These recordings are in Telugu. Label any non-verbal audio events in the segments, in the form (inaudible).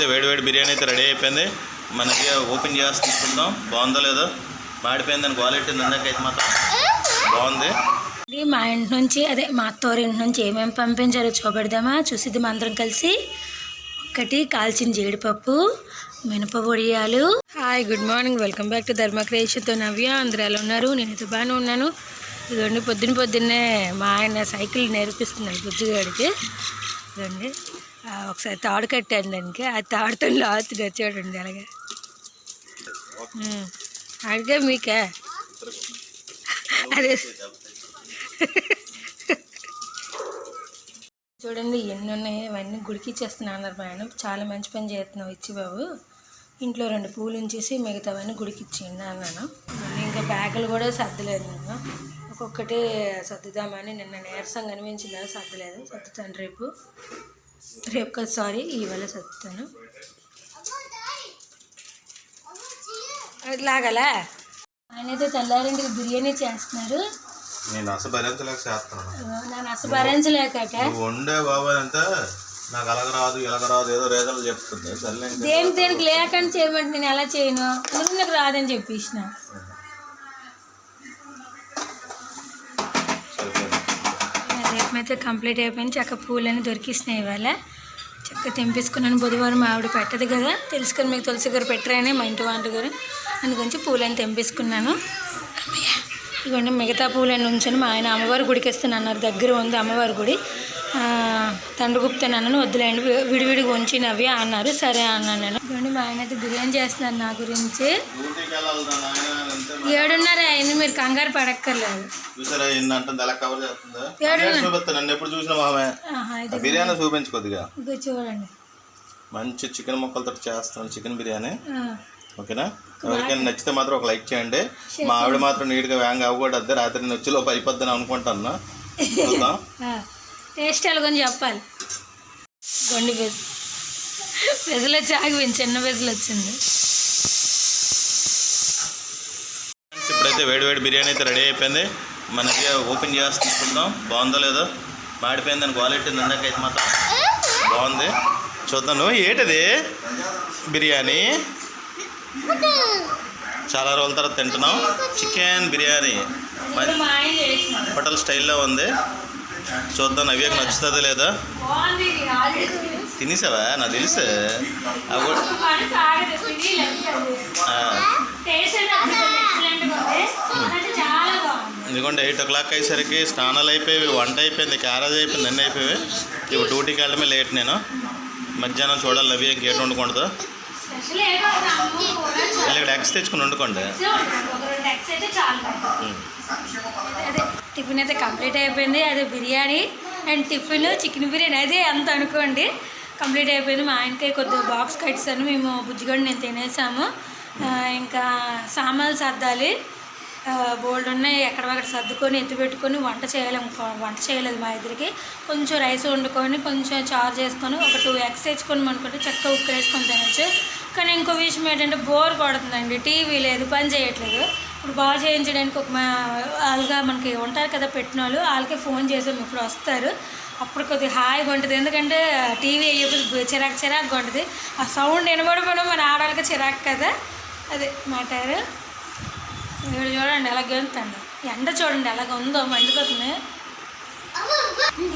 ఇప్పుడైతే వేడి వేడి బిర్యానీ అయితే రెడీ అయిపోయింది. మనకి ఓపెన్ చేసి తీసుకుందాం. బాగుందో లేదో? మాడిపోయిందని క్వాలిటీ ఇందాకైతే మాత్రం బాగుంది. ఇది మా ఇంటి నుంచి అదే మా అత్తవారి ఇంటి నుంచి ఏమేమి పంపించారో చూపెడదామా. చూసిద్దాం అందరం కలిసి. ఒకటి కాల్చిన జీడిపప్పు మినప వడియాలు. Hi good morning welcome back to Dharma క్రియేషన్తో నవ్య అందరూ ఎలా ఉన్నారు? నేనైతే బాగానే ఉన్నాను. ఇదిగోండి పొద్దున్న పొద్దున్నే మా ఆయన సైకిల్ నేర్పిస్తున్నాడు బుజ్జిగాడికి. ఇదండి ఒకసారి తాడు కట్టాను దానికి. ఆ తాడుతో లాగుతున్నాడు చూడండి అలాగే. అడిగే మీకే. అదే. చూడండి ఎన్ని ఉన్నాయి? అవన్నీ గుడికి ఇచ్చేస్తున్నా అన్నారు మేడం. చాలా మంచి పని చేస్తున్నావు ఇచ్చి బాబు. ఇంట్లో రెండు పూలు ఉంచేసి మిగతావన్నీ గుడికి ఇచ్చేయండి అన్నాను. ఇంకా బ్యాగులు కూడా సర్దలేదు నేను. ఒక్కొక్కటి సర్దుదామని నిన్న నీరసంగా కనిపించింది సర్దలేదు. సర్దుతాను రేపు. రేపు కాదు సారీ ఇవాళ అది లాగలా? ఆయన అయితే తెల్లారింటికి బిర్యానీ చేస్తున్నారు. నేను అసలు భరించలేక చేస్తున్నాను నన్ను అసలు భరించలేకట నువ్వు వండే బాబాయ్ అంతా నాకు అలాగ రాదు ఇలాగ రాదు ఏదో రేదలు చెప్తుంది. సర్లే ఇంకా దేనికి దేనికి లేకుండా చేయమంటే నేను ఎలా చేయను? నువ్వు నాకు రాదని చెప్పేసిన? అయితే కంప్లీట్ అయిపోయింది. చక్క పూలని దొరికిస్తున్నాయి ఇవాళ. చక్క తెంపేసుకున్నాను. బుధవారం ఆవిడ పెట్టదు కదా. తెలుసుకొని మీకు తులసి గారు పెట్టరానే మా ఇంటి వాంటి గారు. అందుగురించి పూలని తెంపేసుకున్నాను. ఇదిగోండి మిగతా పూలని ఉంచని మా ఆయన అమ్మవారి గుడికి వస్తాను అన్నారు. దగ్గర ఉంది అమ్మవారి గుడి. ఆ, తండ్రి గుప్తాను అన్నాను వద్దులేండి విడివిడిగా ఉంచి నవ్వి అన్నారు. సరే అన్నాను నేను. ఇదిగోండి మా ఆయన అయితే బిర్యానీ చేస్తున్నారు నా గురించి. ఏడున్నర అయింది మీరు కంగారు పడక్కర్లేదు. చూసారా ఎన్ని అంటే ఎలా కవర్ చేస్తుందా? ఏడు బిర్యానీ చూపిస్తా నన్ను ఎప్పుడు చూసిన మామే. ఆహా, ఆ ఇది బిర్యానీ చూపించు కొద్దిగా. ఇదిగో చూడండి. మంచి చికెన్ ముక్కలతో చేస్తాను చికెన్ బిర్యానీ. ఓకేనా? ఎవరికైనా నచ్చితే మాత్రం ఒక లైక్ చేయండి. మా ఆవిడ మాత్రం నీట్గా వ్యాంగ్ అవ్వకూడదు. రాత్రి నేను వచ్చి లోపు అయిపోద్దని అనుకుంటాను. (laughs) చూద్దాం. టేస్ట్ ఎలాగని చెప్పాలి. గొండి వెజ్ వెజలు వచ్చి ఆగిపోయింది చిన్న వెజలు వచ్చింది. ఇప్పుడైతే వేడి వేడి బిర్యానీ అయితే రెడీ అయిపోయింది. మనకి ఓపెన్ చేసి తీసుకుందాం. బాగుందో లేదో? మాడిపోయిందని క్వాలిటీ ఇందాకైతే మాత్రం. బాగుంది. చూద్దాం ఏంటది? బిర్యానీ. చాలా రోజుల తర్వాత తింటున్నాం. చికెన్ బిర్యానీ. హోటల్ స్టైల్లో ఉంది. చూద్దాం నవ్యకు నచ్చుతుందో లేదా? తినేసావా? నాకు తెలుసు. ఎందుకంటే ఎయిట్ ఓ క్లాక్ అయ్యేసరికి స్నానాలు అయిపోయి వంట అయిపోయింది క్యారేజ్ అయిపోయింది అన్నీ అయిపోయి ఇప్పుడు డ్యూటీకి వెళ్ళడమే లేట్ నేను. మధ్యాహ్నం చూడాలి నవ్య ఇంకేట్ వండుకుంటుందో. ఇక్కడ ఎగ్స్ తెచ్చుకుని వండుకోండి. టిఫిన్ అయితే కంప్లీట్ అయిపోయింది. అది biryani and tiffin chicken biryani అదే అంత అనుకోండి. కంప్లీట్ అయిపోయింది. మా ఆయనకి కొద్దిగా బాక్స్ కట్టాను మేము బుజ్జిగడ్డ నేను తినేసాము. ఇంకా సామాన్లు సర్దాలి. బోల్డ్ ఉన్నాయి. ఎక్కడక్కడ సర్దుకొని ఎత్తి పెట్టుకొని వంట చేయలేము వంట చేయలేదు మా ఇద్దరికి. కొంచెం రైస్ వండుకొని కొంచెం చారు చేసుకొని ఒక టూ ఎగ్స్ తెచ్చుకొని అనుకుంటే చక్కగా ఉక్కు వేసుకొని తినచ్చు. కానీ ఇంకో విషయం ఏంటంటే బోర్ కొడుతుందండి. టీవీ లేదు పని చేయట్లేదు. ఇప్పుడు బాగా చేయించడానికి ఒక మా వాళ్ళగా మనకి ఉంటారు కదా పెట్టిన వాళ్ళు వాళ్ళకే ఫోన్ చేసాం ఇప్పుడు వస్తారు. అప్పుడు కొద్దిగా హాయిగా ఉంటుంది. ఎందుకంటే టీవీ అయ్యేప్పుడు చిరాకు చిరాకుగా ఉంటుంది. ఆ సౌండ్ వినబడిపోవడం మన ఆడవాళ్ళకి చిరాకు కదా. అదే మ్యాటర్ ఇక్కడ చూడండి ఎలా గెలుతండి ఎండ చూడండి ఎలాగ ఉందో మండిపోతుంది.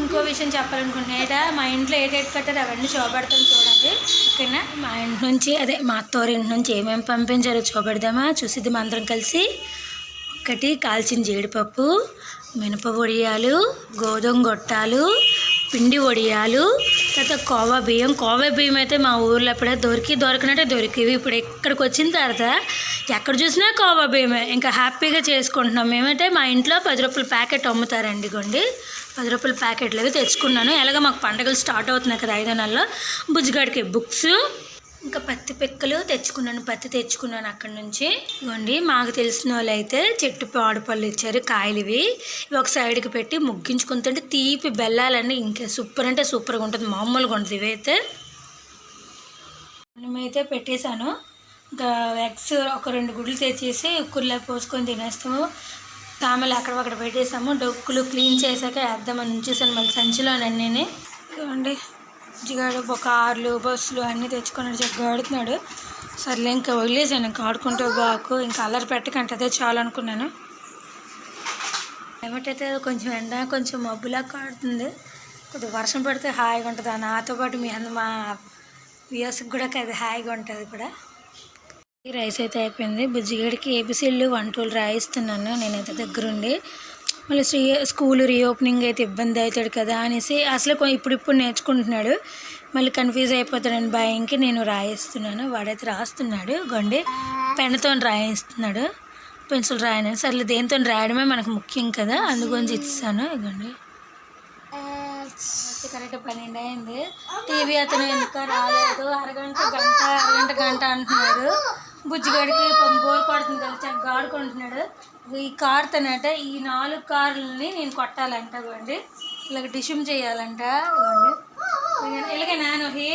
ఇంకో విషయం చెప్పాలనుకుంటున్నా. మా ఇంట్లో ఏటేటి కట్టారు అవన్నీ చూపెడతాం చూడండి. ఓకేనా? మా ఇంటి నుంచి అదే మా అత్తవారి ఇంటి నుంచి ఏమేమి పంపించారో చూపెడదామా. చూసిద్దాం అందరం కలిసి. ఒకటి కాల్చిన జీడిపప్పు మినప వడియాలు గోధుమ గొట్టాలు పిండి వడియాలు తర్వాత కోవా బియ్యం. కోవా బియ్యం అయితే మా ఊర్లో ఎప్పుడే దొరికి దొరికినట్టే దొరికేవి. ఇప్పుడు ఎక్కడికి వచ్చిన తర్వాత ఎక్కడ చూసినా కోవా బియ్యమే. ఇంకా హ్యాపీగా చేసుకుంటున్నాం. మేమైతే మా ఇంట్లో పది రూపాయల ప్యాకెట్ అమ్ముతారండి గొండి పది రూపాయల ప్యాకెట్లు అవి తెచ్చుకున్నాను. ఎలాగ మాకు పండగలు స్టార్ట్ అవుతున్నాయి కదా ఐదో నెలలో. బుజ్జిగాడికి బుక్స్ ఇంకా పత్తి పిక్కలు తెచ్చుకున్నాను. పత్తి తెచ్చుకున్నాను అక్కడి నుంచి. ఇవ్వండి మాకు తెలిసిన వాళ్ళు అయితే చెట్టు పాడుపళ్ళు ఇచ్చారు కాయలు ఇవి ఇవి ఒక సైడ్కి పెట్టి ముగ్గించుకుంటుంటే తీపి బెల్లాలన్నీ ఇంకా సూపర్ అంటే సూపర్గా ఉంటుంది. మామూలుగా ఉంటుంది ఇవైతే మేమైతే పెట్టేశాను. ఇంకా ఎగ్స్ ఒక రెండు గుడ్లు తెచ్చేసి కుర్లా పోసుకొని తినేస్తాము. తామలు అక్కడ అక్కడ పెట్టేసాము డొక్కులు క్లీన్ చేశాక వేద్దామని ఉంచేసాను మళ్ళీ సంచిలో అన్నీ ఇవ్వండి జిగాడు కార్లు బస్సులు అన్నీ తెచ్చుకున్నాడు. చక్కగా ఆడుతున్నాడు సర్లే ఇంకా వదిలేసాను ఇంకా ఆడుకుంటే బాకు. ఇంకా అల్లరి పెట్టకంటే అదే చాలు అనుకున్నాను ఏమిటైతే కొంచెం ఎండ కొంచెం మబ్బులా కాడుతుంది. కొద్దిగా వర్షం పడితే హాయిగా ఉంటుంది. నాతో పాటు మీ అంద మా వ్యూస్కి కూడా అది హాయిగా ఉంటుంది కూడా. రైస్ అయితే అయిపోయింది. బుజ్జిగడికి ఏబిసిల్లు వన్ టూలు రాయిస్తున్నాను. నేనైతే దగ్గరుండి. మళ్ళీ శ్రీ స్కూల్ రీఓపెనింగ్ అయితే ఇబ్బంది అవుతాడు కదా అనేసి అసలు ఇప్పుడిప్పుడు నేర్చుకుంటున్నాడు. మళ్ళీ కన్ఫ్యూజ్ అయిపోతాడని భయంకి నేను రాయిస్తున్నాను. వాడైతే రాస్తున్నాడు. గొండి పెన్తో రాయిస్తున్నాడు. పెన్సిల్ రాయను సర్లే దేంతో రాయడమే మనకు ముఖ్యం కదా. అందుగురించి ఇస్తాను ఇవ్వండి కరెక్ట్ పన్నెండు అయింది. టీవీ అతను ఎందుకు రాలేదు. అరగంట గంట అరగంట గంట అంటున్నాడు బుజ్జిగాడికి బోర్ పడుతుంది కదా చక్కగా ఆడుకుంటున్నాడు ఈ కార్ తనట ఈ నాలుగు కార్లని నేను కొట్టాలంట ఇవ్వండి ఇలాగ డిషుమ్ చేయాలంట ఇవ్వండి ఇలాగే నాను హే?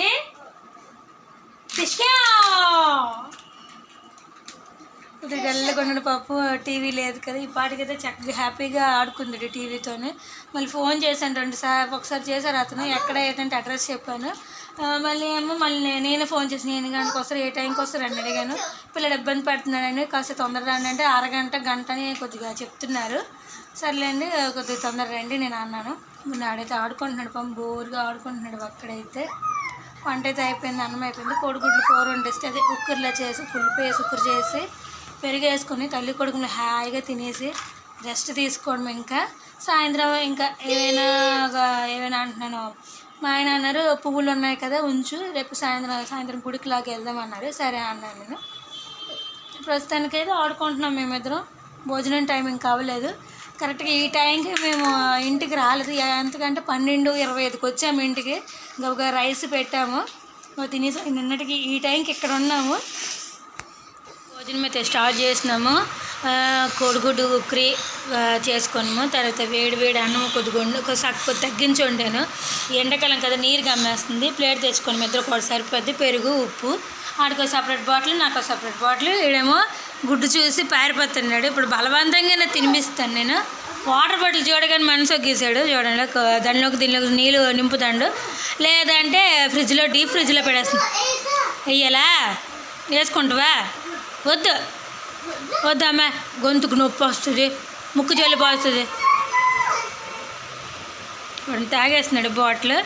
డిష్కా కొద్దిగా పాపు టీవీ లేదు కదా. ఈ పాటికైతే చక్కగా హ్యాపీగా ఆడుకుంది టీవీతోనే. మళ్ళీ ఫోన్ చేశాను రెండు సార్ ఒకసారి చేశారు అతను. ఎక్కడ ఏంటంటే అడ్రస్ చెప్పాను. మళ్ళీ ఏమో మళ్ళీ నేను ఫోన్ చేసి నేను గంటకు వస్తారు ఏ టైంకి వస్తారు అని అడిగాను పిల్లడు ఇబ్బంది పడుతున్నాడని కాస్త తొందర రండి అంటే అరగంట గంటని కొద్దిగా చెప్తున్నారు. సర్లేండి కొద్దిగా తొందర రండి నేను అన్నాను. నాడైతే ఆడుకుంటున్నాడు పాపం బోర్గా ఆడుకుంటున్నాడు అక్కడైతే వంట అయితే అయిపోయింది అన్నం అయిపోయింది. కోడిగుడ్లు కూర వండిస్తే అదే కుక్కర్లో చేసి పులుపు వేసి కుక్కర్ చేసి పెరుగు వేసుకొని తల్లి కొడుకుని హాయిగా తినేసి రెస్ట్ తీసుకోవడం ఇంకా. సాయంత్రం ఇంకా ఏమైనా ఒక- ఏమైనా అంటున్నాను మా ఆయన అన్నారు పువ్వులు ఉన్నాయి కదా ఉంచు. రేపు సాయంత్రం సాయంత్రం గుడికిలాగా వెళ్దాం అన్నారు. సరే అన్నాను నేను. ప్రస్తుతానికైతే ఆడుకుంటున్నాం మేమిద్దరం. భోజనం టైమింగ్ కావలేదు. అవ్వలేదు కరెక్ట్గా ఈ టైంకి మేము ఇంటికి రాలేదు. ఎంతకంటే పన్నెండు ఇరవై ఐదుకి వచ్చాము ఇంటికి. గబగబా రైస్ పెట్టాము. తినేసి నిన్నటికి ఈ టైంకి ఇక్కడ ఉన్నాము. భోజనం అయితే స్టార్ట్ చేసినాము. కోడిగుడ్డు ఉక్రి చేసుకున్నాము తర్వాత వేడి వేడి అన్నం కొద్దిగా వండు- కొద్ది తగ్గించి వండాను. ఎండాకాలం కదా నీరు గమ్మేస్తుంది ప్లేట్ తెచ్చుకొని ఇద్దరు కూడా సరిపోద్ది. పెరుగు ఉప్పు. ఆడికో సపరేట్ బాటిల్ నాకు సపరేట్ బాటిల్. ఈడేమో గుడ్డు చూసి పారిపోతున్నాడు. ఇప్పుడు బలవంతంగా తినిపిస్తాను నేను. వాటర్ బాటిల్ చూడగానే మనసు గీసాడు చూడండి దానిలోకి దీనిలోకి నీళ్ళు నింపుతాడు. లేదంటే ఫ్రిడ్జ్లో డీప్ ఫ్రిడ్జ్లో పెడేస్తాను వెయ్యాలా? వేసుకుంటావా? వద్దు. వద్దమ్మా గొంతుకు నొప్పి వస్తుంది ముక్కు జల్లిపోతుంది వాడు తాగేస్తున్నాడు బాటిల్.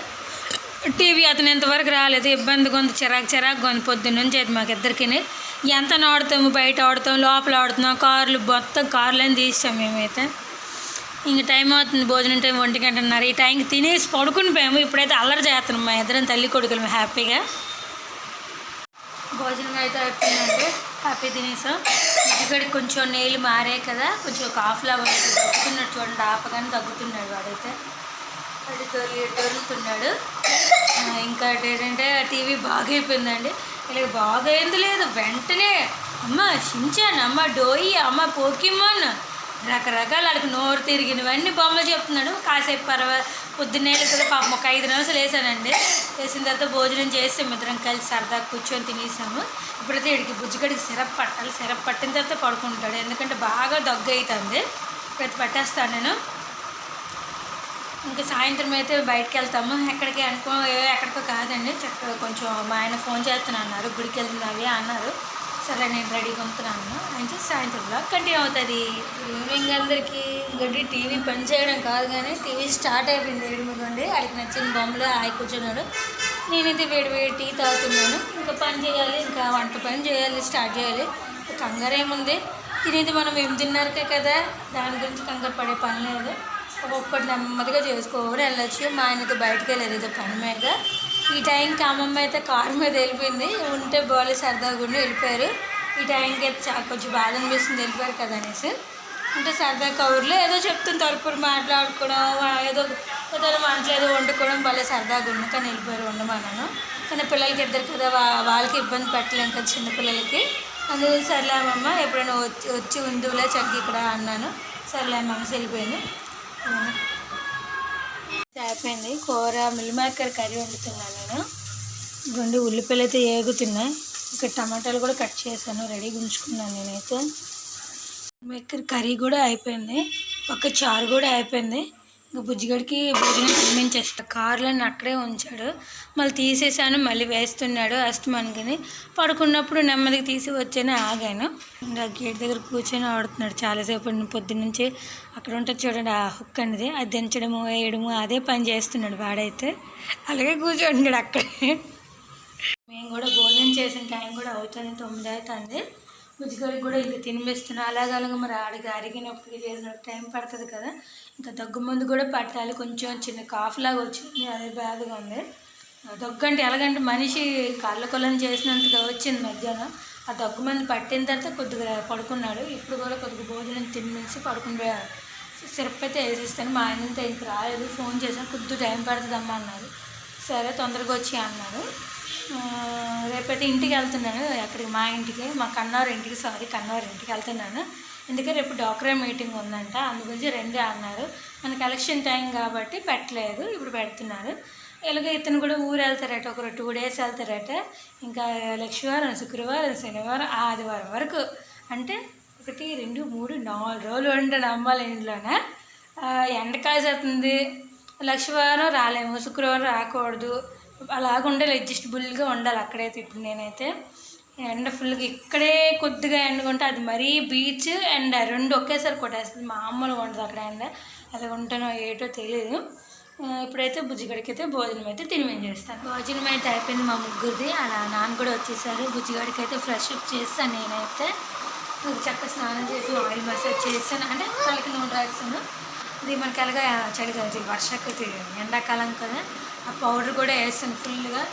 టీవీ అతను ఇంతవరకు రాలేదు. ఇబ్బంది గొంతు చిరాకు చిరాకు గొంతు పొద్దున్న నుంచి అయితే మాకు ఇద్దరికి ఎంత ఆడుతాము బయట ఆడుతాం లోపల ఆడుతున్నాం కార్లు మొత్తం కార్లని తీసాం మేమైతే. ఇంక టైం అవుతుంది భోజనం టైం ఒంటి గంటన్నర ఈ టైంకి తినేసి పడుకుని పోయాము. ఇప్పుడైతే అల్లరి చేస్తున్నాం మా ఇద్దరం తల్లి కొడుకులు హ్యాపీగా. భోజనం అయితే అయిపోయిందంటే హ్యాపీ తినేసాం ఇటుకడికి కొంచెం నీళ్ళు మారే కదా కొంచెం ఒక హాఫ్ లవర్ తగ్గుతున్నాడు చూడండి ఆపగానే తగ్గుతున్నాడు వాడైతే. అది దొరి దొరుకుతున్నాడు ఇంకా ఏంటంటే టీవీ బాగా అయిపోయిందండి ఇలా బాగా అయింది లేదు. వెంటనే అమ్మ షించాను అమ్మ డోయి అమ్మ పోకిమాన్. రకరకాల వాళ్ళకి నోరు తిరిగినవన్నీ బొమ్మలు చెప్తున్నాడు. కాసేపు పర్వ పొద్దున్నే కదా పాపం ఒక ఐదు నిమిషాలు వేసానండి. వేసిన తర్వాత భోజనం చేసి ఇద్దరం కలిసి సరదా కూర్చొని తినేసాము. ఇప్పుడైతే వీడికి బుజ్జిగడికి సిరప్ పట్టాలి. సిరప్ పట్టిన తర్వాత పడుకుంటాడు. ఎందుకంటే బాగా దగ్గు అవుతుంది. ఇప్పుడైతే పట్టేస్తాను నేను. ఇంకా సాయంత్రం అయితే బయటకు వెళ్తాము. ఎక్కడికి అనుకో ఎక్కడికో కాదండి. చక్కగా కొంచెం మా ఆయన ఫోన్ చేస్తున్నా అన్నారు. గుడికి వెళ్తున్నావి అన్నారు. సరే నేను రెడీగా ఉంటున్నాను. అయితే సాయంత్రం బ్లాగ్ కంటిన్యూ అవుతుంది. ఈవినింగ్ అందరికీ గడ్డి టీవీ పని చేయడం కాదు కానీ టీవీ స్టార్ట్ అయిపోయింది. ఏడుమిగండి ఆడికి నచ్చిన బొమ్మలు ఆయి కూర్చున్నాడు నేనైతే వేడి వేడి టీ తాగుతున్నాను. ఇంకా పని చేయాలి ఇంకా వంట పని చేయాలి స్టార్ట్ చేయాలి. కంగారు ఏముంది? తినేది మనం ఏం తిన్నారుకే కదా? దాని గురించి కంగారు పడే పని లేదు. ఒక్కొక్కటి నెమ్మదిగా చేసుకొని వెళ్ళొచ్చు. మా ఆయనతో బయటకు వెళ్ళేది పని మీద. ఈ టైంకి అమ్మమ్మ అయితే కారు మీద వెళ్ళిపోయింది. ఉంటే బాగాలే సరదాగా ఉండి వెళ్ళిపోయారు. ఈ టైంకి అయితే చా- కొంచెం బాధ అనిపిస్తుంది. వెళ్ళిపోయారు కదా అనేసి. అంటే సరదా కౌర్లో ఏదో చెప్తుంది తలుపులు మాట్లాడుకోవడం ఏదో ఏదో వంటలు ఏదో వండుకోవడం భలే సరదాగా ఉంది కానీ వెళ్ళిపోయారు ఉండమన్నాను కానీ పిల్లలకి ఇద్దరు కదా వాళ్ళకి ఇబ్బంది పెట్టలేము కదా చిన్నపిల్లలకి అందులో సర్లేమమ్మ ఎప్పుడైనా వచ్చి వచ్చి ఉందిలే చక్కగా ఇక్కడ అన్నాను. సర్లేమమ్మ వెళ్ళిపోయింది. అయిపోయింది. కూర మిల్ మేకర్ కర్రీ వండుతున్నాను నేను. గుండి ఉల్లిపాయలు అయితే ఏగుతున్నాయి ఇక టమాటాలు కూడా కట్ చేశాను రెడీగా ఉంచుకున్నాను నేనైతే. మేకర్ కర్రీ కూడా అయిపోయింది. ఒక చారు కూడా అయిపోయింది. ఇంకా బుజ్జిగడికి భోజనం తినిపించేస్తా. కార్లను అక్కడే ఉంచాడు. మళ్ళీ తీసేసాను మళ్ళీ వేస్తున్నాడు అస్తమానుకని పడుకున్నప్పుడు నెమ్మదిగా తీసి వచ్చాను ఆగాను. ఇంకా గేట్ దగ్గర కూర్చొని ఆడుతున్నాడు చాలాసేపు పొద్దున్నుంచి అక్కడ ఉంటుంది చూడండి ఆ హుక్ అనేది. అది దించడము వేయడము అదే పని చేస్తున్నాడు వాడైతే. అలాగే కూర్చుంటున్నాడు అక్కడే. మేము కూడా భోజనం చేసిన టైం కూడా అవుతుంది తొమ్మిది అవుతుంది. బుజ్జిగారికి కూడా ఇంకా తినిపిస్తున్నా. అలాగలాగా మరి ఆడికి అరిగినప్పుడు చేసినప్పుడు టైం పడుతుంది కదా. ఇంకా దగ్గు మందు కూడా పట్టాలి. కొంచెం చిన్న కాఫ్ లాగా వచ్చింది. అదే బాధగా ఉంది. దగ్గు అంటే ఎలాగంటే మనిషి కళ్ళ కొలను చేసినంతగా వచ్చింది మధ్యాహ్నం. ఆ దగ్గు మందు పట్టిన తర్వాత కొద్దిగా పడుకున్నాడు. ఇప్పుడు కూడా కొద్దిగా భోజనం తినిపించి పడుకుని సిరప్ అయితే వేసిస్తాను. మా ఆయనంతా ఇంక రాలేదు. ఫోన్ చేశాను. కొద్దిగా టైం పడుతుందమ్మా అన్నారు సరే తొందరగా వచ్చి అన్నారు రేపైతే ఇంటికి వెళ్తున్నాను. అక్కడికి మా ఇంటికి మా కన్నవారి ఇంటికి సారీ కన్నవారి ఇంటికి వెళ్తున్నాను. ఎందుకంటే రేపు డాక్రే మీటింగ్ ఉందంట. అందు గురించి రెండే అన్నారు. మనకి ఎలక్షన్ టైం కాబట్టి పెట్టలేదు. ఇప్పుడు పెడుతున్నారు. ఇలాగ ఇతను కూడా ఊరు వెళ్తారట. ఒక టూ డేస్ వెళ్తారట. ఇంకా లక్ష్మీవారం శుక్రవారం శనివారం ఆదివారం వరకు. అంటే ఒకటి రెండు మూడు నాలుగు రోజులు ఉంటాను అమ్మాలి ఇంట్లోనే. ఎండ కాసేస్తుంది. లక్ష్మీవారం రాలేము. శుక్రవారం రాకూడదు. అలాగ ఉండాలి అడ్జస్టబుల్గా ఉండాలి అక్కడైతే ఇప్పుడు నేనైతే. ఎండ ఫుల్గా ఇక్కడే కొద్దిగా ఎండకుంటే అది మరీ బీచ్ ఎండ రెండు ఒకేసారి కొట్టేస్తుంది మామూలుగా ఉంటుంది అక్కడ ఎండ. అది ఉంటానో ఏటో తెలియదు ఇప్పుడైతే బుజ్జిగడికి అయితే భోజనం అయితే తినిమేం చేస్తాను. భోజనం అయితే అయిపోయింది మా ముగ్గురిది. అలా నాన్న కూడా వచ్చేసారు. బుజ్జిగడికి అయితే ఫ్రెష్ అప్ చేస్తాను నేనైతే. చక్క స్నానం చేసి ఆయిల్ మసాజ్ చేస్తాను. అంటే వాళ్ళకి నూనె రాస్తాను ఇది మనకి అలాగా చలి కదా ఎండాకాలం కదా. ఆ పౌడర్ కూడా వేసాను ఫుల్గా.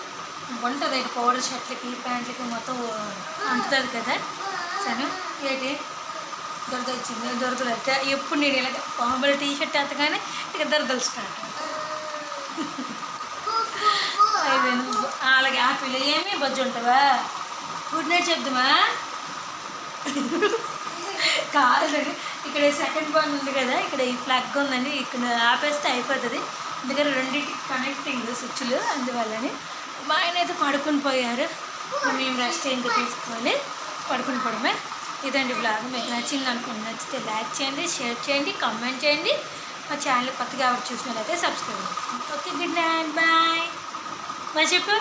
ఉంటుంది పౌడర్ షర్ట్లకి ప్యాంట్లకి మొత్తం అంటుతుంది కదా. సరే ఏంటి? దొరదొచ్చింది దొరదలు అయితే ఎప్పుడు నేను ఇలా బాహుబలి టీ షర్ట్ ఎత్తగానే ఇక దొరదలు స్టార్ట్ అయిపోయింది అలాగే ఆ పిల్ల ఏమీ బజ్జు ఉంటావా గుడ్ నైట్ చెప్దామా? కాదు ఇక్కడ సెకండ్ పాయింట్ ఉంది కదా ఇక్కడ ఈ ప్లగ్ ఉందండి ఇక్కడ ఆపేస్తే అయిపోతుంది. దగ్గర రెండింటి కనెక్టింగ్ స్విచ్లు అందువల్లనే మా ఆయన అయితే పడుకుని పోయారు. మేము రెస్ట్ ఇంకా తీసుకోవాలి? పడుకుని పోవడమే. ఇదండి బ్లాగ్ మీకు నచ్చింది అనుకోండి నచ్చితే లైక్ చేయండి షేర్ చేయండి కామెంట్ చేయండి. మా ఛానల్ కొత్తగా ఎవరు చూసినట్లయితే subscribe okay good night bye మా చెప్పు.